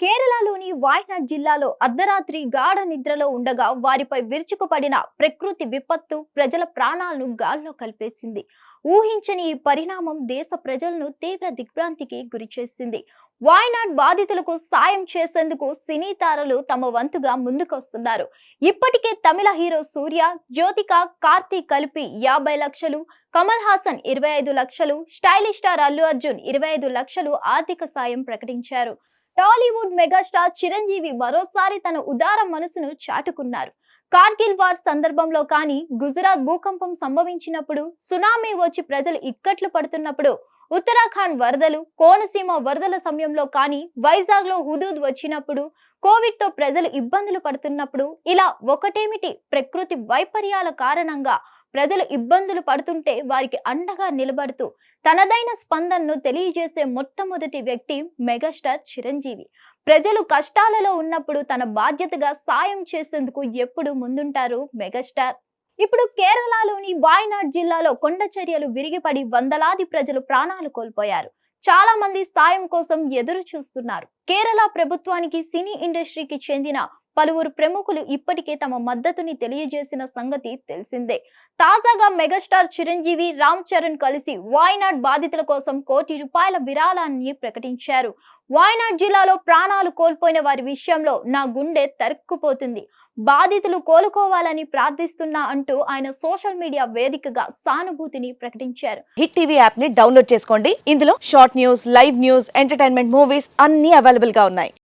కేరళలోని వాయనాడ్ జిల్లాలో అర్ధరాత్రి గాఢ నిద్రలో ఉండగా వారిపై విరుచుకుపడిన ప్రకృతి విపత్తు ప్రజల ప్రాణాలను గాల్లో కలిపేసింది. ఊహించని ఈ పరిణామం దేశ ప్రజలను తీవ్ర దిగ్భ్రాంతికి గురిచేసింది వాయనాడ్ బాధితులకు సాయం చేసేందుకు సినీ తారలు తమ వంతుగా ముందుకొస్తున్నారు. ఇప్పటికే తమిళ హీరో సూర్య జ్యోతిక కార్తీక్ కలిపి యాభై లక్షలు కమల్ హాసన్ ఇరవై ఐదు లక్షలు స్టైలిష్ స్టార్ అల్లు అర్జున్ ఇరవై ఐదు లక్షలు ఆర్థిక సాయం ప్రకటించారు. టాలీవుడ్ మెగాస్టార్ చిరంజీవి మరోసారి తన ఉదార మనసును చాటుకున్నారు. కార్గిల్ వార్ సందర్భంలో కానీ గుజరాత్ భూకంపం సంభవించినప్పుడు సునామీ వచ్చి ప్రజలు ఇక్కట్లు పడుతున్నప్పుడు ఉత్తరాఖండ్ వరదలు కోనసీమ వరదల సమయంలో కానీ వైజాగ్లో హుదూద్ వచ్చినప్పుడు కోవిడ్తో ప్రజలు ఇబ్బందులు పడుతున్నప్పుడు ఇలా ఒకటేమిటి? ప్రకృతి వైపర్యాల కారణంగా ప్రజలు ఇబ్బందులు పడుతుంటే వారికి అండగా నిలబడుతూ తనదైన స్పందనను తెలియజేసే మొట్టమొదటి వ్యక్తి మెగాస్టార్ చిరంజీవి. ప్రజలు కష్టాలలో ఉన్నప్పుడు తన బాధ్యతగా సాయం చేసేందుకు ఎప్పుడు ముందుంటారు మెగాస్టార్? ఇప్పుడు కేరళలోని వాయనాడ్ జిల్లాలో కొండ చర్యలు విరిగిపడి వందలాది ప్రజలు ప్రాణాలు కోల్పోయారు. చాలా మంది సాయం కోసం ఎదురు చూస్తున్నారు కేరళ ప్రభుత్వానికి సినీ ఇండస్ట్రీకి చెందిన పలువురు ప్రముఖులు ఇప్పటికే తమ మద్దతుని తెలియజేసిన సంగతి తెలిసిందే. తాజాగా మెగాస్టార్ చిరంజీవి రామ్ చరణ్ కలిసి వాయనాడ్ బాధితుల కోసం కోటి రూపాయల విరాళాన్ని ప్రకటించారు. వాయనాడ్ జిల్లాలో ప్రాణాలు కోల్పోయిన వారి విషయంలో నా గుండె తరుక్కుపోతుంది. బాధితులు కోలుకోవాలని ప్రార్థిస్తున్నా అంటూ ఆయన సోషల్ మీడియా వేదికగా సానుభూతిని ప్రకటించారు. హిట్ టీవీ యాప్ని డౌన్లోడ్ చేసుకోండి. ఇందులో short news live news entertainment movies అన్ని అవైలబుల్గా ఉన్నాయి.